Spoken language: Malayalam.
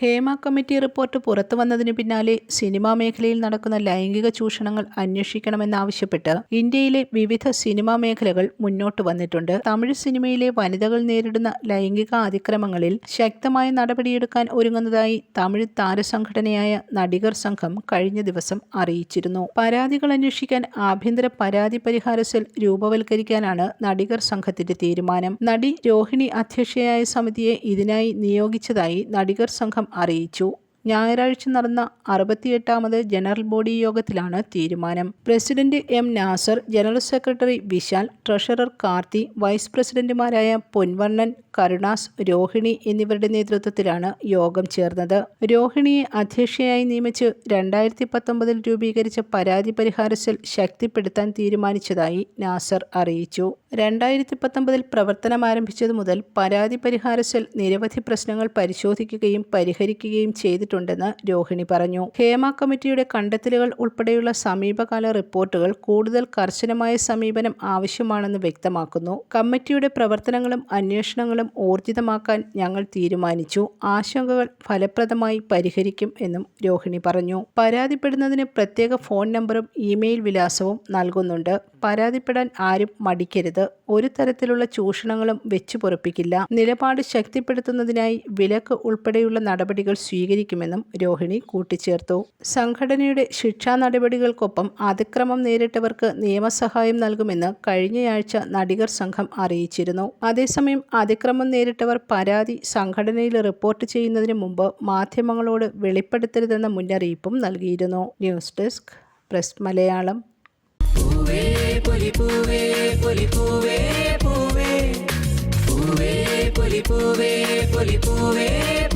ഹേമ കമ്മിറ്റി റിപ്പോർട്ട് പുറത്തു വന്നതിനു പിന്നാലെ സിനിമാ മേഖലയിൽ നടക്കുന്ന ലൈംഗിക ചൂഷണങ്ങൾ അന്വേഷിക്കണമെന്നാവശ്യപ്പെട്ട് ഇന്ത്യയിലെ വിവിധ സിനിമാ മേഖലകൾ മുന്നോട്ട് വന്നിട്ടുണ്ട്. തമിഴ് സിനിമയിലെ വനിതകൾ നേരിടുന്ന ലൈംഗിക അതിക്രമങ്ങളിൽ ശക്തമായ നടപടിയെടുക്കാൻ ഒരുങ്ങുന്നതായി തമിഴ് താരസംഘടനയായ നടികർ സംഘം കഴിഞ്ഞ ദിവസം അറിയിച്ചിരുന്നു. പരാതികൾ അന്വേഷിക്കാൻ ആഭ്യന്തര പരാതി പരിഹാര സെൽ രൂപവൽക്കരിക്കാനാണ് നടികർ സംഘത്തിന്റെ തീരുമാനം. നടി രോഹിണി അധ്യക്ഷയായ സമിതിയെ ഇതിനായി നിയോഗിച്ചതായി നടികർ സംഘം അറിയിച്ചു ഞായറാഴ്ച നടന്ന അറുപത്തിയെട്ടാമത് ജനറൽ ബോഡി യോഗത്തിലാണ് തീരുമാനം. President M Nasser general secretary Vishal treasurer Karthi vice പ്രസിഡന്റുമാരായ പൊൻവണ്ണൻ കരുണാസ് രോഹിണി എന്നിവരുടെ നേതൃത്വത്തിലാണ് യോഗം ചേർന്നത്. രോഹിണിയെ അധ്യക്ഷയായി നിയമിച്ച് രണ്ടായിരത്തി പത്തൊമ്പതിൽ രൂപീകരിച്ച പരാതി പരിഹാര സെൽ ശക്തിപ്പെടുത്താൻ തീരുമാനിച്ചതായി നാസർ അറിയിച്ചു. രണ്ടായിരത്തി പത്തൊമ്പതിൽ പ്രവർത്തനം ആരംഭിച്ചതു മുതൽ പരാതി പരിഹാര സെൽ നിരവധി പ്രശ്നങ്ങൾ പരിശോധിക്കുകയും പരിഹരിക്കുകയും ചെയ്തിട്ടുണ്ടെന്ന് രോഹിണി പറഞ്ഞു. ഹേമ കമ്മിറ്റിയുടെ കണ്ടെത്തലുകൾ ഉൾപ്പെടെയുള്ള സമീപകാല റിപ്പോർട്ടുകൾ കൂടുതൽ കർശനമായ സമീപനം ആവശ്യമാണെന്ന് വ്യക്തമാക്കുന്നു. കമ്മിറ്റിയുടെ പ്രവർത്തനങ്ങളും അന്വേഷണങ്ങളും ഊർജിതമാക്കാൻ ഞങ്ങൾ തീരുമാനിച്ചു. ആശങ്കകൾ ഫലപ്രദമായി പരിഹരിക്കും എന്നും രോഹിണി പറഞ്ഞു. പരാതിപ്പെടുന്നതിന് പ്രത്യേക ഫോൺ നമ്പറും ഇമെയിൽ വിലാസവും നൽകുന്നുണ്ട്. പരാതിപ്പെടാൻ ആരും മടിക്കരുത്. ഒരു തരത്തിലുള്ള ചൂഷണങ്ങളും വെച്ചു പൊറപ്പിക്കില്ല. നിലപാട് ശക്തിപ്പെടുത്തുന്നതിനായി വിലക്ക് ഉൾപ്പെടെയുള്ള നടപടികൾ സ്വീകരിക്കുമെന്നും രോഹിണി കൂട്ടിച്ചേർത്തു. സംഘടനയുടെ ശിക്ഷാ നടപടികൾക്കൊപ്പം അതിക്രമം നേരിട്ടവർക്ക് നിയമസഹായം നൽകുമെന്ന് കഴിഞ്ഞയാഴ്ച നടികർ സംഘം അറിയിച്ചിരുന്നു. അതേസമയം അതിക്രമം നേരിട്ടവർ പരാതി സംഘടനയിൽ റിപ്പോർട്ട് ചെയ്യുന്നതിന് മുമ്പ് മാധ്യമങ്ങളോട് വെളിപ്പെടുത്തരുതെന്ന മുന്നറിയിപ്പും നൽകിയിരുന്നു. News desk press Malayalam. പൂവേ പൂവേ പൂവേ. പൂവേ പൂവേ പൊലി പൂവേ പൊലി പൂവേ